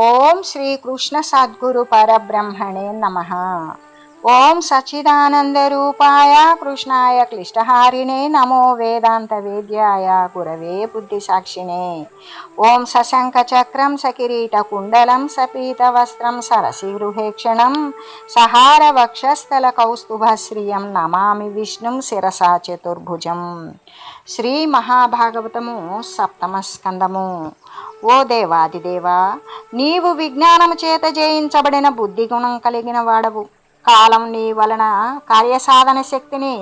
ఓం శ్రీకృష్ణ సద్గురు పరబ్రహ్మణే నమ. ఓం సచ్చిదానంద రూపాయ కృష్ణాయ క్లిష్టహారిణే నమో వేదాంత వేద్యాయ గురవే బుద్ధి సాక్షిణే ఓం సశంఖ చక్రం సకిరీట కుండలం సపీత వస్త్రం సరసి గృహేక్షణం సహార వక్షస్థల కౌస్తుభశ్రియం నమామి విష్ణుం శిరసా చతుర్భుజం. శ్రీ మహాభాగవతము సప్తమ స్కందము. ఓ దేవాదిదేవా నీవు విజ్ఞానము చేత జయించబడిన బుద్ధి గుణం కలిగిన వాడవు. కాలం నీ వలన కార్యసాధన శక్తిని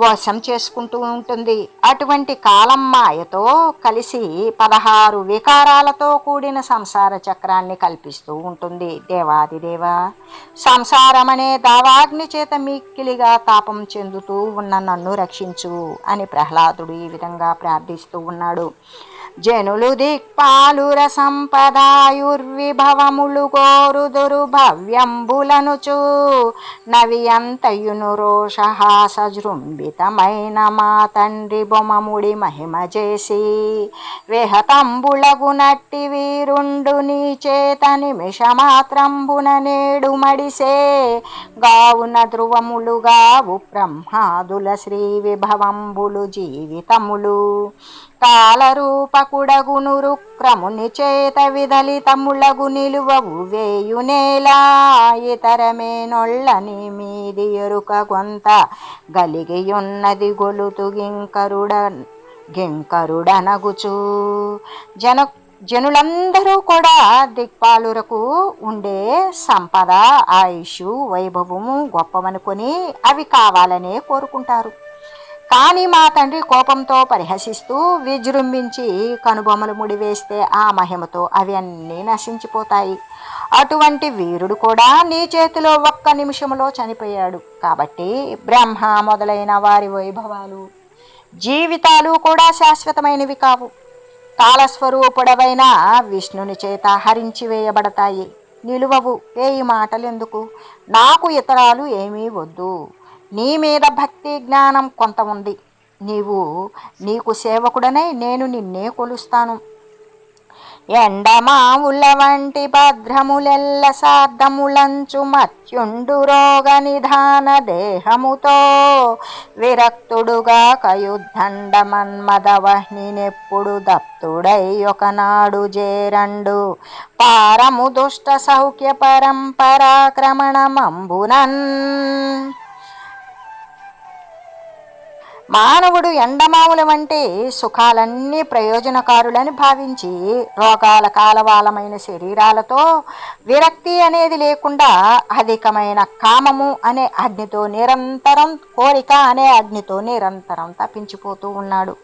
వశం చేసుకుంటూ ఉంటుంది. అటువంటి కాలం మాయతో కలిసి పదహారు వికారాలతో కూడిన సంసార చక్రాన్ని కల్పిస్తూ ఉంటుంది దేవాదిదేవ. సంసారం అనే దావాగ్ని చేత మిక్కిలిగా తాపం చెందుతూ ఉన్న నన్ను రక్షించు అని ప్రహ్లాదుడు ఈ విధంగా ప్రార్థిస్తూ ఉన్నాడు. జనులు దిక్పాలుర సంపదాయుర్విభవములు కోరుదురు భవ్యంబులనుచు నవియంతయును రోషహాసజృంభితమైన మా తండ్రి బొమముడి మహిమ చేసి విహతంబులగు నట్టి వీరుండు నీ చేత నిమిషమాత్రంబున నేడు మడిసే గావున ధ్రువములుగావు బ్రహ్మాదుల శ్రీ విభవంబులు జీవితములు. కాలరూపకుడగును రుక్రముని చేత విదలితములగు నిలువవు వేయునేలా ఇతరమే నొళ్ళని మీది ఎరుక కొంత గలిగియున్నది గొలుతు గింకరుడ గింకరుడనగుచు. జన జనులందరూ కూడా దిక్పాలురకు ఉండే సంపద ఆయుష్ వైభవము గొప్పవనుకొని అవి కావాలనే కోరుకుంటారు. కానీ మా తండ్రి కోపంతో పరిహసిస్తూ విజృంభించి కనుబొమ్మలు ముడివేస్తే ఆ మహిమతో అవి అన్నీ నశించిపోతాయి. అటువంటి వీరుడు కూడా నీ చేతిలో ఒక్క నిమిషంలో చనిపోయాడు. కాబట్టి బ్రహ్మ మొదలైన వారి వైభవాలు జీవితాలు కూడా శాశ్వతమైనవి కావు. కాలస్వరూపుడవైన విష్ణుని చేత హరించి వేయబడతాయి. నిలువవు. ఏ మాటలు ఎందుకు నాకు ఇతరాలు ఏమీ వద్దు. నీ మీద భక్తి జ్ఞానం కొంత ఉంది. నీవు నీకు సేవకుడనై నేను నిన్నే కొలుస్తాను. ఎండమావుల వంటి భద్రములెల్ల సార్థములంచు మత్యుండు రోగ నిధాన దేహముతో విరక్తుడుగా కయుద్ధండమన్మదవహ్నినెప్పుడు దప్తుడై ఒకనాడు జేరండు. పారము దుష్ట సౌఖ్య పరంపరాక్రమణమంబునన్. మానవుడు ఎండమావుల వంటి సుఖాలన్నీ ప్రయోజనకారులని భావించి రోగాల కాలవాలమైన శరీరాలతో విరక్తి అనేది లేకుండా అధికమైన కామము అనే అగ్నితో నిరంతరం కోరిక అనే అగ్నితో నిరంతరం తప్పించిపోతూ ఉన్నాడు.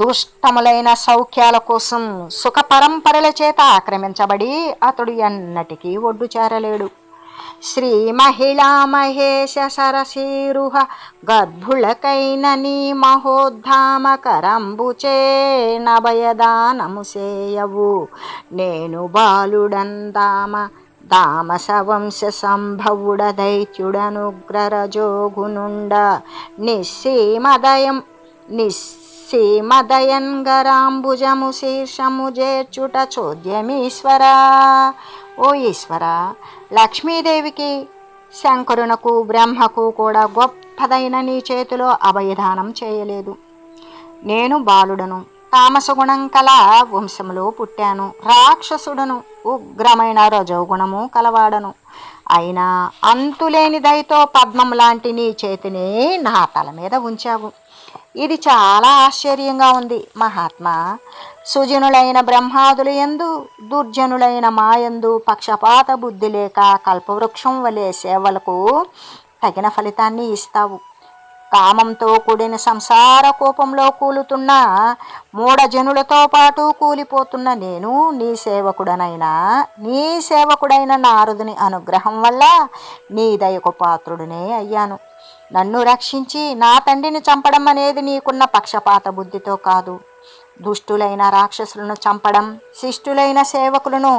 దుష్టములైన సౌఖ్యాల కోసం సుఖ పరంపరల చేత ఆక్రమించబడి అతడు ఎన్నటికీ ఒడ్డు చేరలేడు శ్రీ మహిళా సరసీరుహ గర్భులకైన నీ మహోద్ధామ కరంబుచే నభయదానము సేయవు నేను బాలుడందామ దామస వంశ సంభవుడ దైత్యుడనుగ్రరజోగునుండ నిస్సీమదయం నిస్సీమదయంగరాంబుజము శీర్షము జేర్చుట చోద్యమీశ్వరా. ఓ ఈశ్వర లక్ష్మీదేవికి శంకరునకు బ్రహ్మకు కూడా గొప్పదైన నీ చేతిలో అభయదానం చేయలేదు. నేను బాలుడను తామసగుణం కల వంశంలో పుట్టాను రాక్షసుడను ఉగ్రమైన రజోగుణము కలవాడను. అయినా అంతులేని దయతో పద్మం లాంటి నీ చేతిని నా తల మీద ఉంచావు. ఇది చాలా ఆశ్చర్యంగా ఉంది మహాత్మా. సుజనులైన బ్రహ్మాదులు ఎందు దుర్జనులైన మాయందు పక్షపాత బుద్ధి లేక కల్పవృక్షం వలె సేవలకు తగిన ఫలితాన్ని ఇస్తావు. కామంతో కూడిన సంసార కోపంలో కూలుతున్న మూఢజనులతో పాటు కూలిపోతున్న నేను నీ సేవకుడనైనా నీ సేవకుడైన నారదుని అనుగ్రహం వల్ల నీ దయకు పాత్రుడినే అయ్యాను. నన్ను రక్షించి నా తండ్రిని చంపడం అనేది నీకున్న పక్షపాత బుద్ధితో కాదు. దుష్టులైన రాక్షసులను చంపడం శిష్టులైన సేవకులను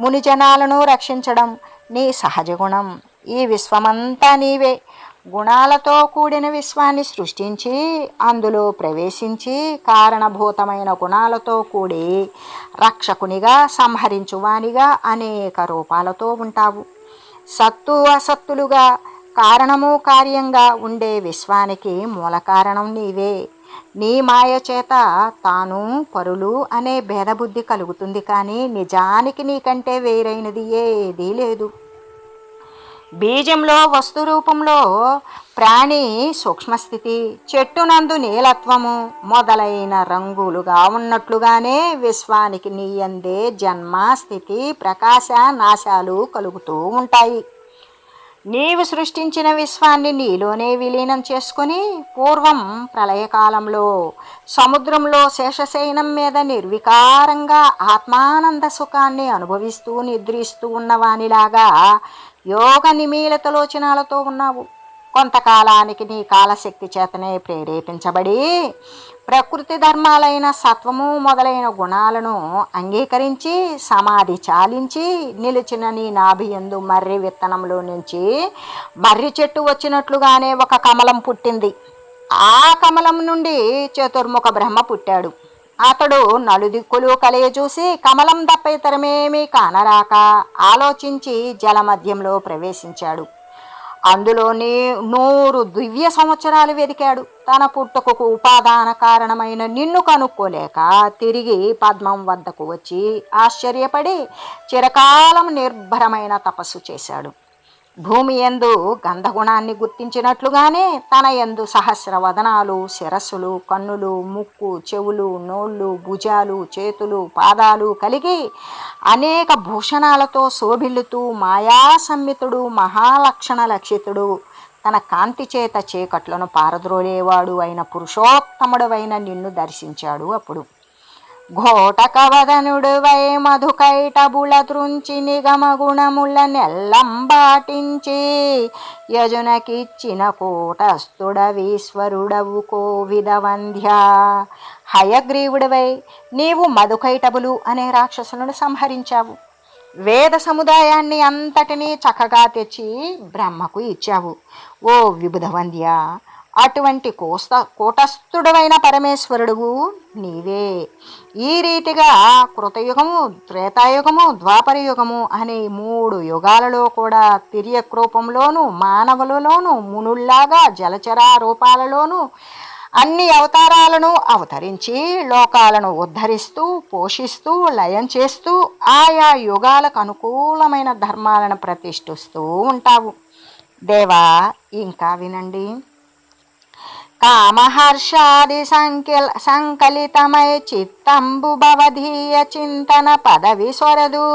మునిజనాలను రక్షించడం నీ సహజ గుణం. ఈ విశ్వమంతా నీవే. గుణాలతో కూడిన విశ్వాన్ని సృష్టించి అందులో ప్రవేశించి కారణభూతమైన గుణాలతో కూడి రక్షకునిగా సంహరించువానిగా అనేక రూపాలతో ఉంటావు. సత్తు అసత్తులుగా కారణము కార్యంగా ఉండే విశ్వానికి మూల కారణం నీవే. నీ మాయ చేత తాను పరులు అనే భేదబుద్ధి కలుగుతుంది కానీ నిజానికి నీకంటే వేరైనది ఏదీ లేదు. బీజంలో వస్తు రూపంలో ప్రాణి సూక్ష్మస్థితి చెట్టునందు నీలత్వము మొదలైన రంగులుగా ఉన్నట్లుగానే విశ్వానికి నీయందే జన్మ స్థితి ప్రకాశ నాశాలు కలుగుతూ ఉంటాయి. నీవు సృష్టించిన విశ్వాన్ని నీలోనే విలీనం చేసుకుని పూర్వం ప్రళయకాలంలో సముద్రంలో శేషశయనం మీద నిర్వికారంగా ఆత్మానంద సుఖాన్ని అనుభవిస్తూ నిద్రిస్తూ ఉన్నవానిలాగా యోగ నిమీలతలోచనాలతో ఉన్నావు. కొంతకాలానికి నీ కాలశక్తి చేతనే ప్రేరేపించబడి ప్రకృతి ధర్మాలైన సత్వము మొదలైన గుణాలను అంగీకరించి సమాధి చాలించి నిలిచిన నీ నాభియందు మర్రి విత్తనంలో నుంచి మర్రి చెట్టు వచ్చినట్లుగానే ఒక కమలం పుట్టింది. ఆ కమలం నుండి చతుర్ముఖ బ్రహ్మ పుట్టాడు. అతడు నలుదిక్కులు చూసి కమలం తప్ప ఇతరమేమీ కానరాక ఆలోచించి జలమధ్యంలో ప్రవేశించాడు. అందులోని నూరు దివ్య సంవత్సరాలు వెదికాడు తన పుట్టుకకు ఉపాదాన కారణమైన నిన్ను కనుక్కోలేక తిరిగి పద్మం వద్దకు వచ్చి ఆశ్చర్యపడి చిరకాలం నిర్భరమైన తపస్సు చేశాడు. భూమి ఎందు గంధగుణాన్ని గుర్తించినట్లుగానే తన ఎందు సహస్ర వదనాలు శిరస్సులు కన్నులు ముక్కు చెవులు నోళ్ళు భుజాలు చేతులు పాదాలు కలిగి అనేక భూషణాలతో శోభిల్లుతూ మాయా సంమితుడు మహాలక్షణ లక్షితుడు. తన కాంతి చేత చీకట్లను పారద్రోలేవాడు అయిన పురుషోత్తముడవైన నిన్ను దర్శించాడు అప్పుడు. ఘోటకవదనుడువై మధుకైటబుల త్రుంచి నిగమ గుణముల నెల్లంబాటించి యజునకిచ్చిన కోటస్థుడవీశ్వరుడవు కోవిద వంధ్య హయగ్రీవుడివై నీవు మధుకైటబులు అనే రాక్షసులను సంహరించావు. వేద సముదాయాన్ని అంతటినీ చక్కగా తెచ్చి బ్రహ్మకు ఇచ్చావు. ఓ విబుధవంధ్య అటువంటి కోస్త కూటస్థుడైన పరమేశ్వరుడువు నీవే. ఈ రీతిగా కృతయుగము త్రేతాయుగము ద్వాపరయుగము అనే మూడు యుగాలలో కూడా తిరియక్ రూపంలోనూ మానవులలోనూ మునుల్లాగా జలచర రూపాలలోనూ అన్ని అవతారాలను అవతరించి లోకాలను ఉద్ధరిస్తూ పోషిస్తూ లయం చేస్తూ ఆయా యుగాలకు అనుకూలమైన ధర్మాలను ప్రతిష్ఠిస్తూ ఉంటావు. దేవా ఇంకా వినండి. కామహర్షాది సంకిల్ సంకలితమై చిత్తంబు భవధీయ చింతన పదవి స్వరదు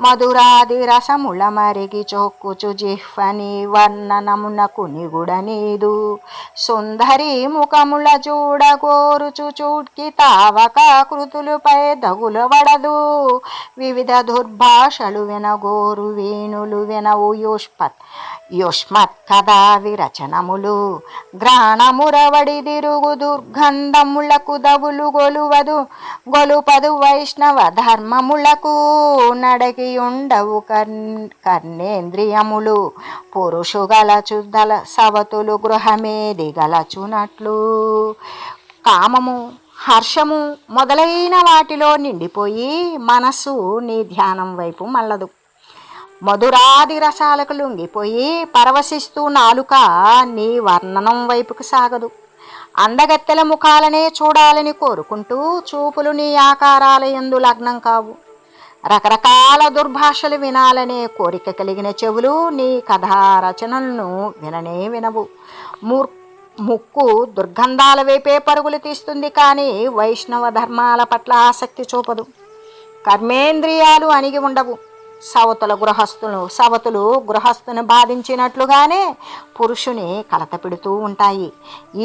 మధురాది రసముల మరిగి చొక్కుచు జిహ్వని వర్ణనమునకు నిగుడనీదు సుందరి ముఖముల చూడగోరుచు చూడ్కి తావక కృతులపై దగులవడదు. వివిధ దుర్భాషలు వినగోరు వేణులు వినవు యుష్పత్ యుష్మత్ కథా విరచనములు గ్రాణమురవడి తిరుగు దుర్గంధములకు దవులు గొలువదు. గొలుపదు వైష్ణవ ధర్మములకు నడకి ఉండవు కర్ణేంద్రియములు. పురుషు గలచుదల సవతులు గృహమేది గలచునట్లు కామము హర్షము మొదలైన వాటిలో నిండిపోయి మనస్సు నీ ధ్యానం వైపు మల్లదు మధురాది రసాలకు లొంగిపోయి పరవశిస్తూ నాలుక నీ వర్ణనం వైపుకు సాగదు. అందగత్తెల ముఖాలనే చూడాలని కోరుకుంటూ చూపులు నీ ఆకారాల ఎందు లగ్నం కావు. రకరకాల దుర్భాషలు వినాలనే కోరిక కలిగిన చెవులు నీ కథా రచనలను విననే వినవు. మూర్ ముక్కు దుర్గంధాల వైపే పరుగులు తీస్తుంది కానీ వైష్ణవ ధర్మాల పట్ల ఆసక్తి చూపదు. కర్మేంద్రియాలు అణిగి ఉండవు. సవతుల గృహస్థులు సవతులు గృహస్థుని బాధించినట్లుగానే పురుషుని కలత పెడుతూ ఉంటాయి.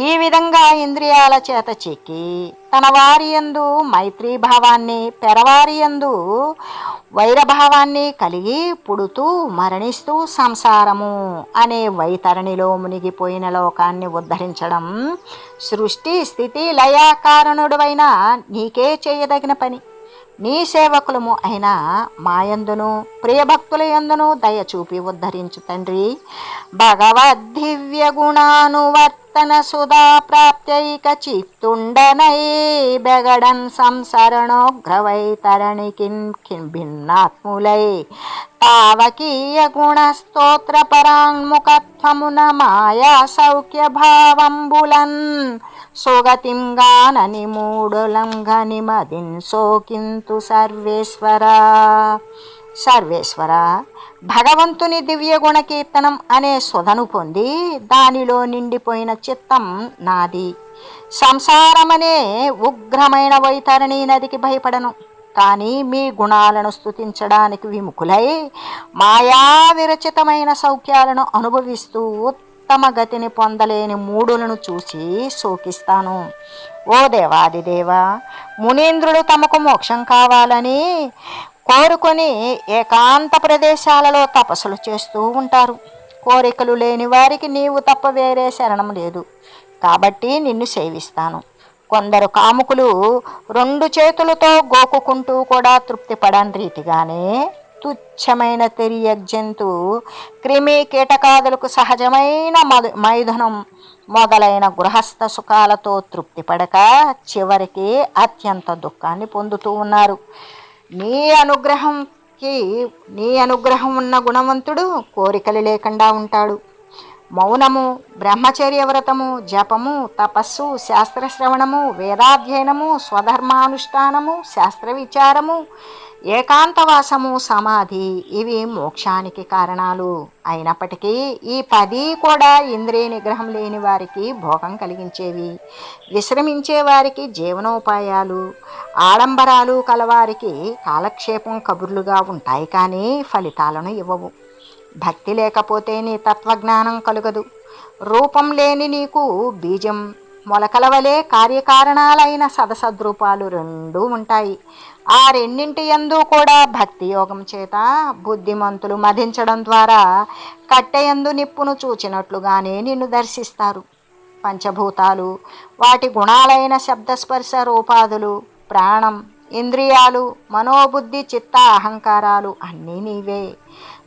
ఈ విధంగా ఇంద్రియాల చేత చెక్కి తన వారి యందు మైత్రీభావాన్ని పెరవారి యందు వైరభావాన్ని కలిగి పుడుతూ మరణిస్తూ సంసారము అనే వైతరణిలో మునిగిపోయిన లోకాన్ని ఉద్ధరించడం సృష్టి స్థితి లయాకారణుడవైన నీకే చేయదగిన పని. నీ సేవకులము అయిన మాయందును ప్రియభక్తుల యందును దయ చూపి ఉద్ధరించు తండ్రి. భగవద్దివ్య తన సుధా ప్రాప్త్యైక చిత్తుండనై బెగడన్ సంసరణోగ్రవై తరణికిన్ కిన్ భిన్నాత్ములై. తావకీయ గుణ స్తోత్ర పరాన్ముఖత్వమున మాయా సౌఖ్య భావంబులన్ సుగతిం గానని మూడులంఘని మదిన్ సోకింతు సర్వేశ్వరా. సర్వేశ్వర భగవంతుని దివ్య గుణకీర్తనం అనే సుధను పొంది దానిలో నిండిపోయిన చిత్తం నాది. సంసారమనే ఉగ్రమైన వైతరణి నదికి భయపడను. కానీ మీ గుణాలను స్తుతించడానికి విముఖులై మాయా విరచితమైన సౌఖ్యాలను అనుభవిస్తూ ఉత్తమ గతిని పొందలేని మూడులను చూసి శోకిస్తాను. ఓ దేవాదిదేవా మునీంద్రుడు తమకు మోక్షం కావాలని కోరుకొని ఏకాంత ప్రదేశాలలో తపస్సులు చేస్తూ ఉంటారు. కోరికలు లేని వారికి నీవు తప్ప వేరే శరణం లేదు. కాబట్టి నిన్ను సేవిస్తాను. కొందరు కాముకులు రెండు చేతులతో గోకుకుంటూ కూడా తృప్తి పడని రీతిగానే తుచ్చమైన తెరియ జంతువు క్రిమి కీటకాదులకు సహజమైన మధు మైథునం మొదలైన గృహస్థ సుఖాలతో తృప్తి పడక చివరికి అత్యంత దుఃఖాన్ని పొందుతూ ఉన్నారు. నీ అనుగ్రహంకి నీ అనుగ్రహం ఉన్న గుణవంతుడు కోరికలు లేకుండా ఉంటాడు. మౌనము బ్రహ్మచర్య వ్రతము జపము తపస్సు శాస్త్రశ్రవణము వేదాధ్యయనము స్వధర్మానుష్ఠానము శాస్త్ర విచారము ఏకాంతవాసము సమాధి ఇవి మోక్షానికి కారణాలు. అయినప్పటికీ ఈ పది కూడా ఇంద్రియ నిగ్రహం లేని వారికి భోగం కలిగించేవి. విశ్రమించే వారికి జీవనోపాయాలు. ఆడంబరాలు కలవారికి కాలక్షేపం కబుర్లుగా ఉంటాయి కానీ ఫలితాలను ఇవ్వవు. భక్తి లేకపోతే నీ తత్వజ్ఞానం కలుగదు. రూపం లేని నీకు బీజం మొలకల వలె కార్యకారణాలైన సదసద్రూపాలు రెండూ ఉంటాయి. ఆ రెండింటి యందు కూడా భక్తి యోగం చేత బుద్ధిమంతులు మధించడం ద్వారా కట్టెయందు నిప్పును చూచినట్లుగానే నిన్ను దర్శిస్తారు. పంచభూతాలు వాటి గుణాలైన శబ్దస్పర్శ రూపాదులు ప్రాణం ఇంద్రియాలు మనోబుద్ధి చిత్త అహంకారాలు అన్నీ నీవే.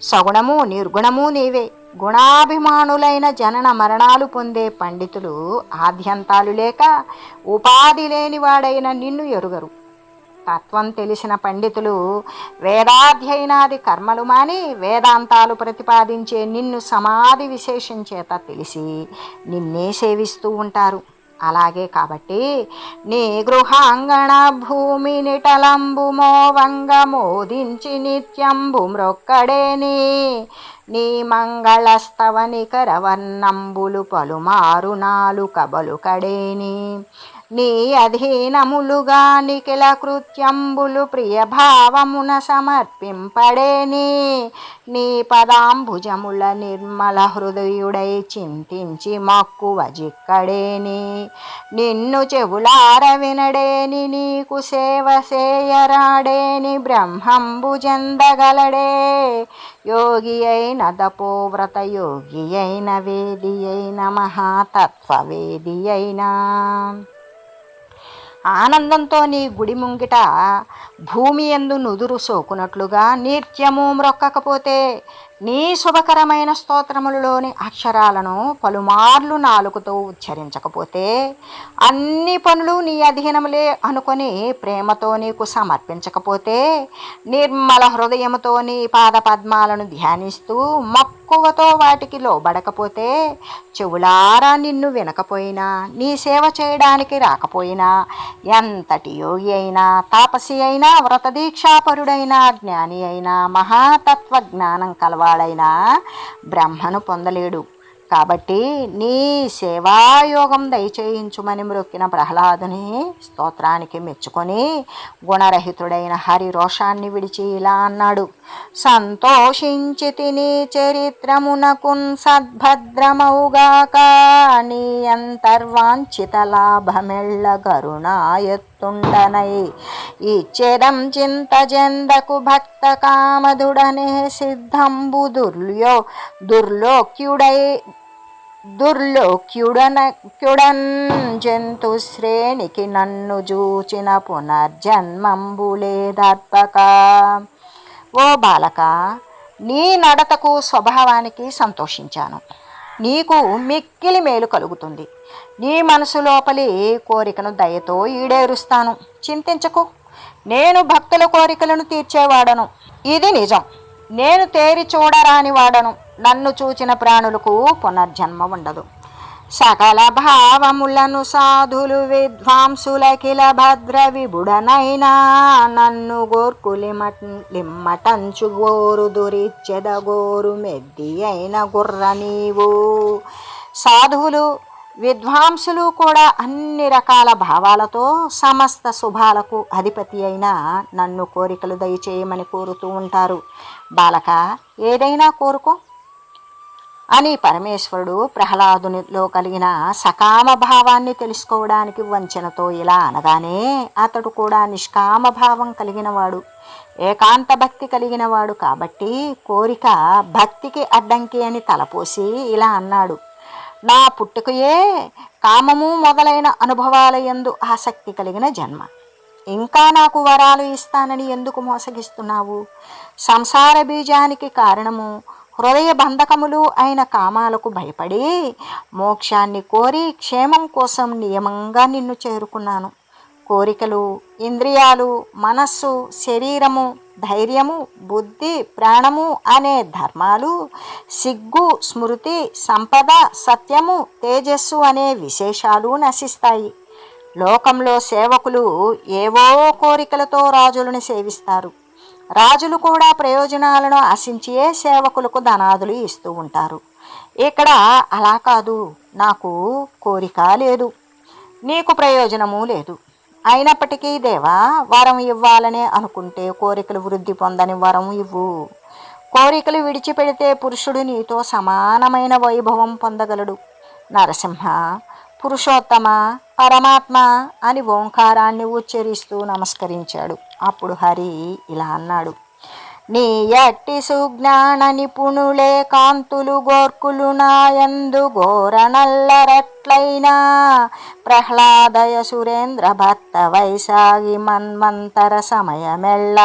సగుణము నిర్గుణము నీవే. గుణాభిమానులైన జనన మరణాలు పొందే పండితులు ఆద్యంతాలు లేక ఉపాధి లేనివాడైన నిన్ను ఎరుగరు. తత్వం తెలిసిన పండితులు వేదాధ్యయనాది కర్మలు మాని వేదాంతాలు ప్రతిపాదించే నిన్ను సమాధి విశేషం చేత తెలిసి నిన్నే సేవిస్తూ ఉంటారు. అలాగే కాబట్టి నీ గృహాంగణ భూమి నిటలంబు మోవంగ మోదించి నిత్యంబు మ్రొక్కడేని నీ. మంగళస్తవని కరవర్ణంబులు పలుమారు నాలుక బలుకడేని నీ అధీనములుగా నిఖిల కృత్యంబులు ప్రియభావమున సమర్పింపడేని నీ పదాంబుజముల నిర్మల హృదయుడై చింతించి మక్కువ జిక్కడేని నిన్ను చెవులార వినడేని నీకు సేవ సేయరాడేని బ్రహ్మంబు యోగి అయిన దపోవ్రత యోగి అయిన వేది అయిన మహాతత్వవేది అయినా. ఆనందంతో నీ గుడి ముంగిట భూమి ఎందు నుదురు సోకునట్లుగా నిత్యము మ్రొక్కకపోతే నీ శుభకరమైన స్తోత్రములలోని అక్షరాలను పలుమార్లు నాలుగుతో ఉచ్చరించకపోతే అన్ని పనులు నీ అధీనములే అనుకొని ప్రేమతో నీకు సమర్పించకపోతే నిర్మల హృదయముతో నీ పాద పద్మాలను ధ్యానిస్తూ మక్కువతో వాటికి లోబడకపోతే చెవులారా నిన్ను వినకపోయినా నీ సేవ చేయడానికి రాకపోయినా ఎంతటి యోగి అయినా తాపసి అయినా వ్రతదీక్షాపరుడైనా జ్ఞాని అయినా మహాతత్వ జ్ఞానం వాడైనా బ్రహ్మను పొందలేడు. కాబట్టి నీ సేవాయోగం దయచేయించుమని మ్రొక్కిన ప్రహ్లాదుని స్తోత్రానికి మెచ్చుకొని గుణరహితుడైన హరి రోషాన్ని విడిచి ఇలా అన్నాడు. సంతోషించి తిని చరిత్రమునకున్ సద్భద్రమౌగాక నీ అంతర్వాంఛిత లాభమెళ్ళ కరుణాయత్తుండనై. ఇచ్చెదం చింత జందకు భక్త కామధుడనే సిద్ధంబు దుర్ల్యో దుర్లోక్యుడై దుర్లోక్యుడన క్యుడన్ జంతు శ్రేణికి నన్ను జూచిన పునర్జన్మంబులేదర్పక ఓ బాలక నీ నడతకు స్వభావానికి సంతోషించాను. నీకు మిక్కిలి మేలు కలుగుతుంది. నీ మనసు లోపలి కోరికను దయతో ఈడేరుస్తాను. చింతించకు. నేను భక్తుల కోరికలను తీర్చేవాడను. ఇది నిజం. నేను తేరి చూడరాని వాడను నన్ను చూచిన ప్రాణులకు పునర్జన్మ ఉండదు. సకల భావములను సాధులు విద్వాంసులకిల భద్ర విబుడనైనా నన్ను గోర్కులిమట్ లిమ్మటంచు గోరు దురిచ్చెద గోరు మెద్ది అయిన గుర్ర నీవు. సాధువులు విద్వాంసులు కూడా అన్ని రకాల భావాలతో సమస్త శుభాలకు అధిపతి అయిన నన్ను కోరికలు దయచేయమని కోరుతూ ఉంటారు. బాలక ఏదైనా కోరుకో. అని పరమేశ్వరుడు ప్రహ్లాదునిలో కలిగిన సకామ భావాన్ని తెలుసుకోవడానికి వంచనతో ఇలా అనగానే అతడు కూడా నిష్కామ భావం కలిగినవాడు. ఏకాంత భక్తి కలిగినవాడు కాబట్టి కోరిక భక్తికి అడ్డంకి అని తలపోసి ఇలా అన్నాడు. నా పుట్టుకయే కామము మొదలైన అనుభవాలయందు ఆసక్తి కలిగిన జన్మ. ఇంకా నాకు వరాలు ఇస్తానని ఎందుకు మోసగిస్తున్నావు? సంసార బీజానికి కారణము హృదయ బంధకములు అయిన కామాలకు భయపడి మోక్షాన్ని కోరి క్షేమం కోసం నియమంగా నిన్ను చేరుకున్నాను. కోరికలు ఇంద్రియాలు మనస్సు శరీరము ధైర్యము బుద్ధి ప్రాణము అనే ధర్మాలు సిగ్గు స్మృతి సంపద సత్యము తేజస్సు అనే విశేషాలు నశిస్తాయి. లోకంలో సేవకులు ఏవో కోరికలతో రాజులను సేవిస్తారు. రాజులు కూడా ప్రయోజనాలను ఆశించియే సేవకులకు ధనాదులు ఇస్తూ ఉంటారు. ఇక్కడ అలా కాదు. నాకు కోరిక లేదు. నీకు ప్రయోజనము లేదు. అయినప్పటికీ దేవా వరం ఇవ్వాలనే అనుకుంటే కోరికలు వృద్ధి పొందని వరం ఇవ్వు. కోరికలు విడిచిపెడితే పురుషుడు నీతో సమానమైన వైభవం పొందగలడు. నరసింహ పురుషోత్తమ పరమాత్మ అని ఓంకారాన్ని ఉచ్చరిస్తూ నమస్కరించాడు. అప్పుడు హరి ఇలా అన్నాడు. నీ ఎట్టి సుజ్ఞాన నిపుణులే కాంతులు గోర్కులు నాయందు ఘోరనల్లరట్లైనా. ప్రహ్లాదయ సురేంద్ర భక్త వైశాగి మన్మంతర సమయమెళ్ళ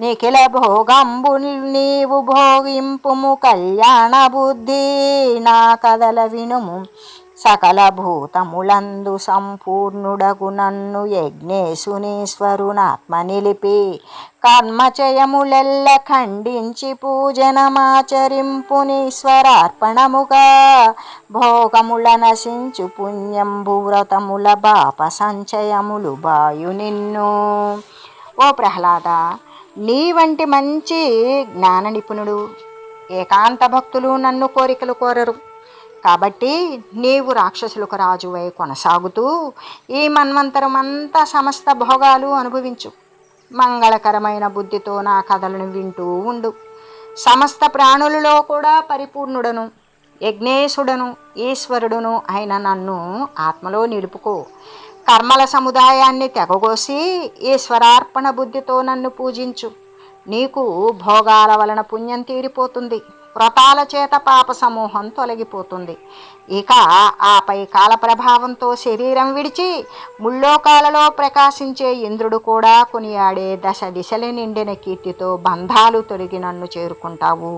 నిఖిల భోగంబు నీవు భోగింపుము కళ్యాణ బుద్ధి. నా కదల వినుము సకల భూతములందు సంపూర్ణుడగు నన్ను యజ్ఞేశునీశ్వరునాత్మ నిలిపి కర్మచయములెల్ల ఖండించి పూజనమాచరింపునీశ్వరార్పణముగా. భోగముల నశించు పుణ్యంబు వ్రతముల బాప సంచయములు బాయు నిన్ను. ఓ ప్రహ్లాద నీ వంటి మంచి జ్ఞాన నిపుణుడు ఏకాంత భక్తులు నన్ను కోరికలు కోరరు. కాబట్టి నీవు రాక్షసులకు రాజువై కొనసాగుతూ ఈ మన్వంతరం అంతా సమస్త భోగాలు అనుభవించు. మంగళకరమైన బుద్ధితో నా కథలను వింటూ ఉండు. సమస్త ప్రాణులలో కూడా పరిపూర్ణుడను యజ్ఞేశుడను ఈశ్వరుడును అయిన నన్ను ఆత్మలో నిలుపుకో. కర్మల సముదాయాన్ని తెగగోసి ఈశ్వరార్పణ బుద్ధితో నన్ను పూజించు. నీకు భోగాల వలన పుణ్యం తీరిపోతుంది. వ్రతాల చేత పాప సమూహం తొలగిపోతుంది. ఇక ఆపై కాల ప్రభావంతో శరీరం విడిచి ముల్లోకాలలో ప్రకాశించే ఇంద్రుడు కూడా కొనియాడే దశ దిశలు నిండిన కీర్తితో బంధాలు తొలగి నన్ను చేరుకుంటావు.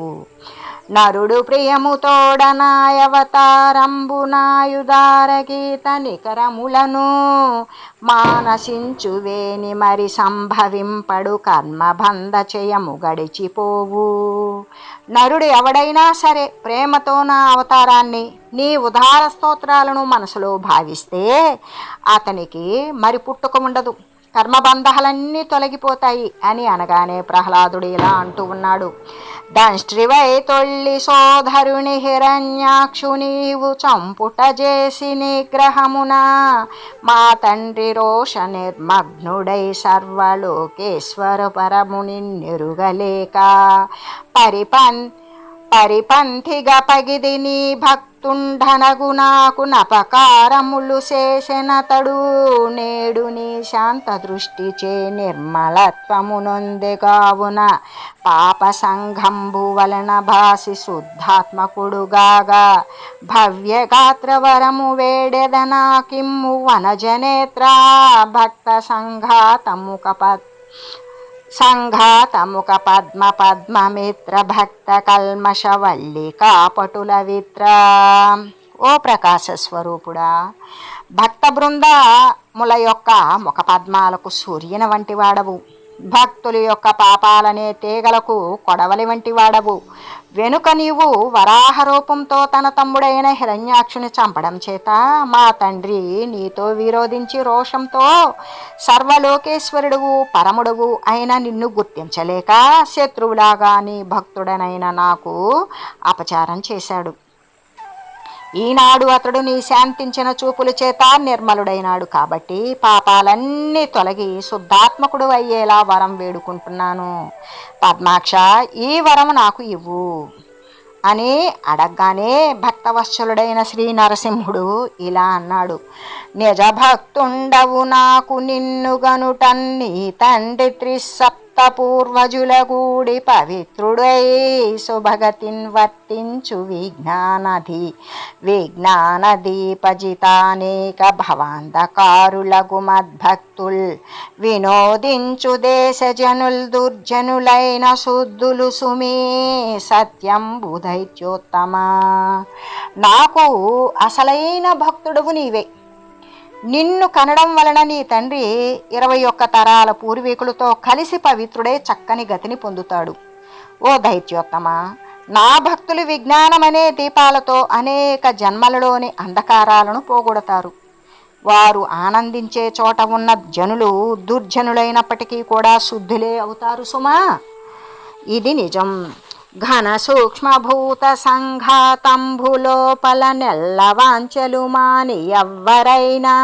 నరుడు ప్రియముతోడనాయవతారంబునాయుధార గీత నికరములను మానసించువేని మరి సంభవింపడు కర్మబంధ చేయము గడిచిపోవు. నరుడు ఎవడైనా సరే ప్రేమతో నా అవతారాన్ని నీ ఉదార స్తోత్రాలను మనసులో భావిస్తే అతనికి మరి పుట్టుక ఉండదు కర్మబంధాలన్నీ తొలగిపోతాయి అని అనగానే ప్రహ్లాదుడు ఇలా అంటూ ఉన్నాడు. దంష్ట్రివై తొల్లి సోదరుని హిరణ్యాక్షు నీవు చంపుట చేసి నిగ్రహమున. మా తండ్రి రోష నిర్మగ్నుడై సర్వలోకేశ్వర పరముని నిరుగలేక పరిపన్ పరిపంథిగా పగిది నీ భక్తుండనగు నాకు నపకారములు శేషనతడు. నేడు నీ శాంత దృష్టి చే నిర్మలత్వము నొందెగావున పాప సంఘంబు వలన భాసి శుద్ధాత్మకుడుగాగా. భవ్య గాత్రవరము వేడెదనా కిమ్ము వనజనేత్ర భక్త సంఘాతము కపత్ సంఘాతముఖ పద్మ పద్మమిత్ర భక్త కల్మష వల్లికా పటుల విత్ర ఓ ప్రకాశ స్వరూపుడా భక్త బృందముల యొక్క ముఖ పద్మాలకు సూర్యుని వంటి వాడవు భక్తుల యొక్క పాపాలనే తీగలకు కొడవలి వంటి వాడవు వెనుక నీవు వరాహ రూపంతో తన తమ్ముడైన హిరణ్యాక్షుని చంపడం చేత మా తండ్రి నీతో విరోధించి రోషంతో సర్వలోకేశ్వరుడువు పరముడువు అయిన నిన్ను గుర్తించలేక శత్రువులాగా నీ భక్తుడనైన నాకు అపచారం చేశాడు. ఈనాడు అతడు నీ శాంతించిన చూపుల చేత నిర్మలుడైనాడు కాబట్టి పాపాలన్నీ తొలగి శుద్ధాత్మకుడు అయ్యేలా వరం వేడుకుంటున్నాను. పద్మాక్ష ఈ వరం నాకు ఇవ్వు అని అడగగానే భక్తవత్సలుడైన శ్రీ నరసింహుడు ఇలా అన్నాడు. నిజ భక్తుండవు నాకు నిన్ను గనుటన్ని తండ్రి త్రిసప్ పూర్వజులగూడి పవిత్రుడై సుభగతిన్ వర్తించు విజ్ఞానధి. విజ్ఞానదీపజితానేక భవాంధకారులగు మద్భక్తుల్. వినోదించు దేశ జనుల్ దుర్జనులైన శుద్ధులు సుమే సత్యం బుధైత్యోత్తమా. నాకు అసలైన భక్తుడు నీవే. నిన్ను కనడం వలన నీ తండ్రి ఇరవై ఒక్క తరాల పూర్వీకులతో కలిసి పవిత్రుడే చక్కని గతిని పొందుతాడు. ఓ దైత్యోత్తమ నా భక్తులు విజ్ఞానమనే దీపాలతో అనేక జన్మలలోని అంధకారాలను పోగొడతారు. వారు ఆనందించే చోట ఉన్న జనులు దుర్జనులైనప్పటికీ కూడా శుద్ధులే అవుతారు సుమా. ఇది నిజం. ఘన సూక్ష్మభూత సంఘాతంభులోపల నెల్లవాంచెలు మాని ఎవ్వరైనా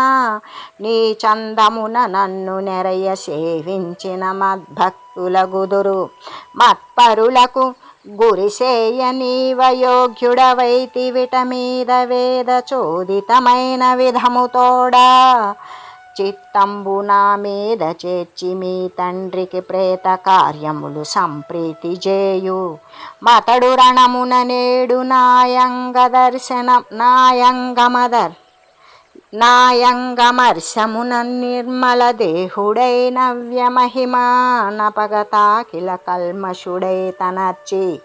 నీ చందమున నన్ను నెరయ సేవించిన మద్భక్తుల గుదురు మత్పరులకు గురిసేయ నీవయోగ్యుడవైతి విట మీద వేద చోదితమైన విధముతోడా. చిత్తంబునా మీద చేర్చి మీ తండ్రికి ప్రేత కార్యములు సంప్రీతి చేయు మతడు రణమున నేడు నాయంగ దర్శనం నాయంగమదర్ నాయంగమర్శమున నిర్మల దేహుడై నవ్యమహిమానపగతాకిల కల్మషుడై తనర్చి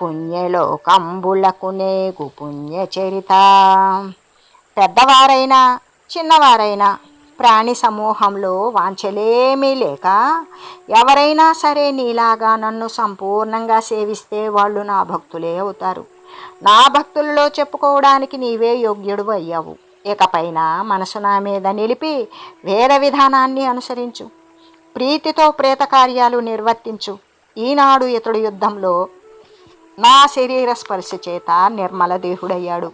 పుణ్యలోకంబులకు నేగు పుణ్యచరిత. పెద్దవారైనా చిన్నవారైనా ప్రాణి సమూహంలో వాంఛలేమీ లేక ఎవరైనా సరే నీలాగా నన్ను సంపూర్ణంగా సేవిస్తే వాళ్ళు నా భక్తులే అవుతారు. నా భక్తులలో చెప్పుకోవడానికి నీవే యోగ్యుడు అయ్యావు. ఇకపైన మనసు నా మీద నిలిపి వేద విధానాన్ని అనుసరించు. ప్రీతితో ప్రేత కార్యాలు నిర్వర్తించు. ఈనాడు ఇతడు యుద్ధంలో నా శరీర స్పర్శ చేత నిర్మల దేహుడయ్యాడు.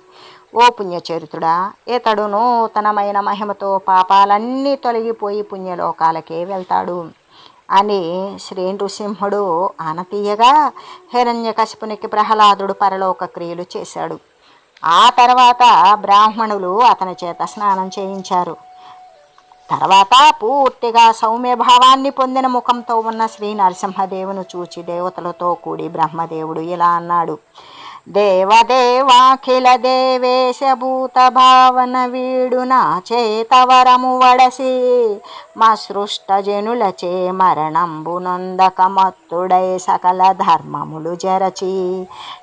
ఓ పుణ్యచరితుడా ఇతడు నూతనమైన మహిమతో పాపాలన్నీ తొలగిపోయి పుణ్యలోకాలకే వెళ్తాడు. అని శ్రీ నృసింహుడు ఆనతీయగా హిరణ్యకశిపునికి ప్రహ్లాదుడు పరలోక క్రియలు చేశాడు. ఆ తర్వాత బ్రాహ్మణులు అతని చేత స్నానం చేయించారు. తర్వాత పూర్తిగా సౌమ్యభావాన్ని పొందిన ముఖంతో ఉన్న శ్రీ నరసింహదేవును చూచి దేవతలతో కూడి బ్రహ్మదేవుడు ఇలా అన్నాడు. దేవదేవాఖిల దేవేశభూత భావన వీడు నా చేతవరము వడసి మా సృష్టజనులచే మరణంబు నందకమత్తుడై సకల ధర్మములు జరచి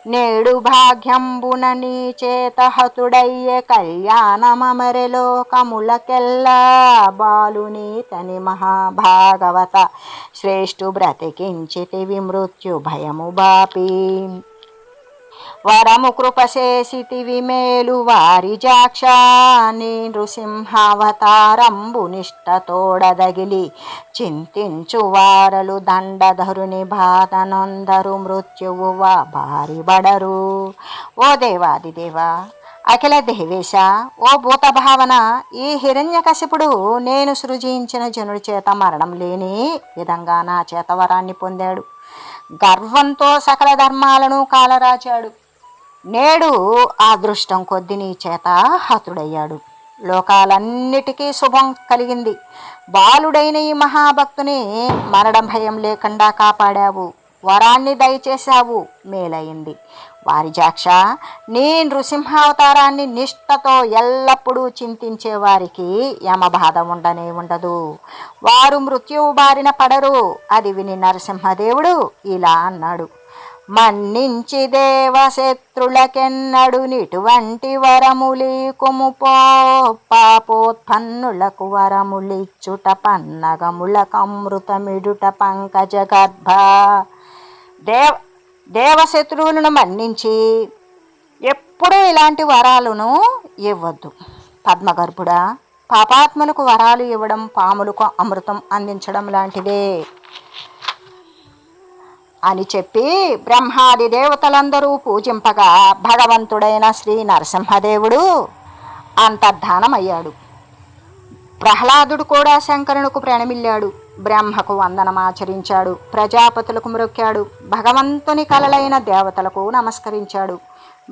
నేడు భాగ్యంబున నీ చేత హతుడయ్యే కళ్యాణమరెలో బాలుని తని మహాభాగవత శ్రేష్ఠు బ్రతికించితివి మృత్యు భయము బాపీ. వరము కృపశేషితివి మేలు వారి జాక్ష నృసింహావతారంబు నిష్టతోడదగిలి చింతించు వారలు దండధరుని బాధనొందరు మృత్యువు వా భారి బడరు. ఓ దేవాది దేవా అఖిల దేవేశ ఓ భూత భావన ఈ హిరణ్యకశిపుడు నేను సృజించిన జనుడి చేత మరణం లేని విధంగా నా చేత వరాన్ని పొందాడు. గర్వంతో సకల ధర్మాలను కాలరాచాడు నేడు ఆ దృష్టం కొద్ది నీ చేత హతుడయ్యాడు. లోకాలన్నిటికీ శుభం కలిగింది. బాలుడైన ఈ మహాభక్తుని మరణ భయం లేకుండా కాపాడావు. వరాన్ని దయచేశావు. మేలయింది వారి జాక్ష నీ నృసింహావతారాన్ని నిష్ఠతో ఎల్లప్పుడూ చింతించే వారికి యమబాధ ఉండనే ఉండదు. వారు మృత్యువు బారిన పడరు. అది విని నరసింహదేవుడు ఇలా అన్నాడు. మన్నించి దేవశత్రులకెన్నడు నిటువంటి వరములి పాపోత్పన్నులకు వరములిచ్చుట పన్నగములకమృతమిడుట పంకజ గర్భ. దేవ దేవశత్రువులను మన్నించి ఎప్పుడూ ఇలాంటి వరాలను ఇవ్వద్దు. పద్మగర్భుడా పాపాత్మలకు వరాలు ఇవ్వడం పాములకు అమృతం అందించడం లాంటిదే. అని చెప్పి బ్రహ్మాది దేవతలందరూ పూజింపగా భగవంతుడైన శ్రీ నరసింహదేవుడు అంతర్ధానమయ్యాడు. ప్రహ్లాదుడు కూడా శంకరునకు ప్రణమిల్లాడు. బ్రహ్మకు వందనమాచరించాడు ప్రజాపతులకు మ్రొక్కాడు. భగవంతుని కలలైన దేవతలకు నమస్కరించాడు.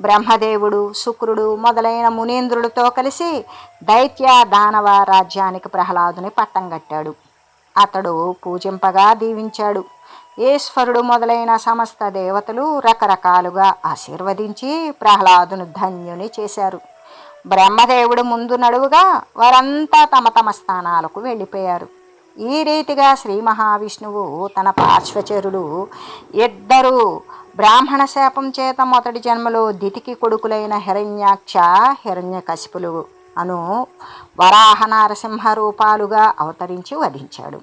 బ్రహ్మదేవుడు శుక్రుడు మొదలైన మునీంద్రులతో కలిసి దైత్య దానవ రాజ్యానికి ప్రహ్లాదుని పట్టం కట్టాడు. అతడు పూజింపగా దీవించాడు. ఈశ్వరుడు మొదలైన సమస్త దేవతలు రకరకాలుగా ఆశీర్వదించి ప్రహ్లాదును ధన్యుని చేశారు. బ్రహ్మదేవుడు ముందు నడువుగా వారంతా తమ తమ స్థానాలకు వెళ్ళిపోయారు. ఈ రీతిగా శ్రీ మహావిష్ణువు తన పార్శ్వచరులు ఇద్దరు బ్రాహ్మణ శాపం చేత మొదటి జన్మలో దితికి కొడుకులైన హిరణ్యాక్ష హిరణ్యకశిపులు అను వరాహ నరసింహ రూపాలుగా అవతరించి వధించాడు.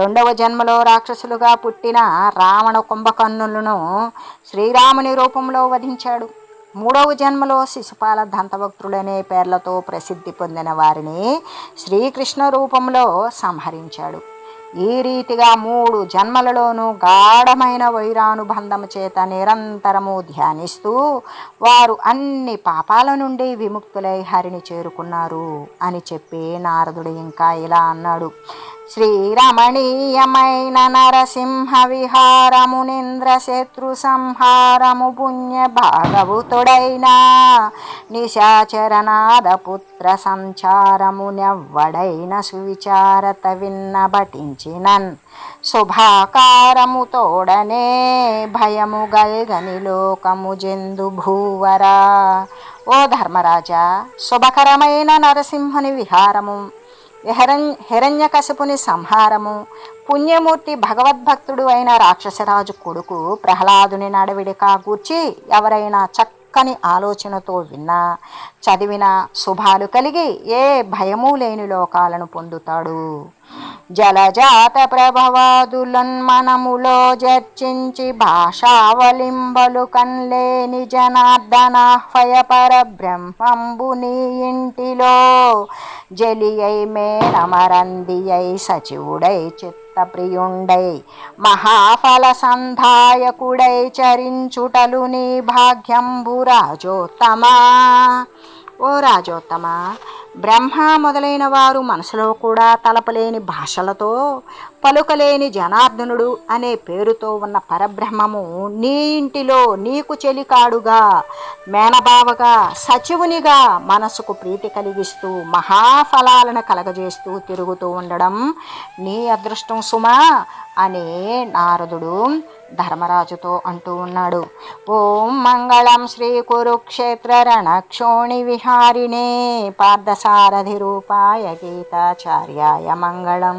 రెండవ జన్మలో రాక్షసులుగా పుట్టిన రావణ కుంభకర్ణులను శ్రీరాముని రూపంలో వధించాడు. మూడవ జన్మలో శిశుపాల దంతభక్తుడనే పేర్లతో ప్రసిద్ధి పొందిన వారిని శ్రీకృష్ణ రూపంలో సంహరించాడు. ఈ రీతిగా మూడు జన్మలలోనూ గాఢమైన వైరానుబంధము చేత నిరంతరము ధ్యానిస్తూ వారు అన్ని పాపాల నుండి విముక్తులై హరిని చేరుకున్నారు అని చెప్పి నారదుడు ఇంకా ఇలా అన్నాడు. శ్రీరమణీయమైన నరసింహ విహారమునింద్ర శత్రు సంహారము పుణ్య భాగవుతుడైన నిశాచరనాద పుత్ర సంచారము నెవ్వడైన సువిచారత విన్నబటించినన్ శుభాకారము తోడనే భయము గల్గని లోకము జందు భూవరా. ఓ ధర్మరాజా శుభకరమైన నరసింహుని విహారము హిరణ్ హిరణ్యకశపుని సంహారము పుణ్యమూర్తి భగవద్భక్తుడు అయిన రాక్షసరాజు కొడుకు ప్రహ్లాదుని నడవిడి గూర్చి ఎవరైనా చక్క చక్కని ఆలోచనతో విన్నా చదివిన శుభాలు కలిగి ఏ భయము లేని లోకాలను పొందుతాడు. జలజాత ప్రభవాదులన్మనములో జర్చించి భాషావలింబలు కన్లేని జనార్దనాహ్వయ పరబ్రహ్మంబు నీ ఇంటిలో జలియై మేనమరందియై సచివుడై చిత్ మహాఫల సంధాయకుడై చరించుటలు నీ భాగ్యంబురాజోత్తమా. ఓ రాజోత్తమ బ్రహ్మ మొదలైన వారు మనసులో కూడా తలపలేని భాషలతో పలుకలేని జనార్దనుడు అనే పేరుతో ఉన్న పరబ్రహ్మము నీ ఇంటిలో నీకు చెలికాడుగా మేనబావగా సచివునిగా మనసుకు ప్రీతి కలిగిస్తూ మహాఫలాలను కలగజేస్తూ తిరుగుతూ ఉండడం నీ అదృష్టం సుమా అని నారదుడు ధర్మరాజుతో అంటూ ఉన్నాడు. ఓం మంగళం శ్రీ కురుక్షేత్ర రణక్షోణి విహారిణే పార్థసారథి రూపాయ గీతాచార్యాయ మంగళం.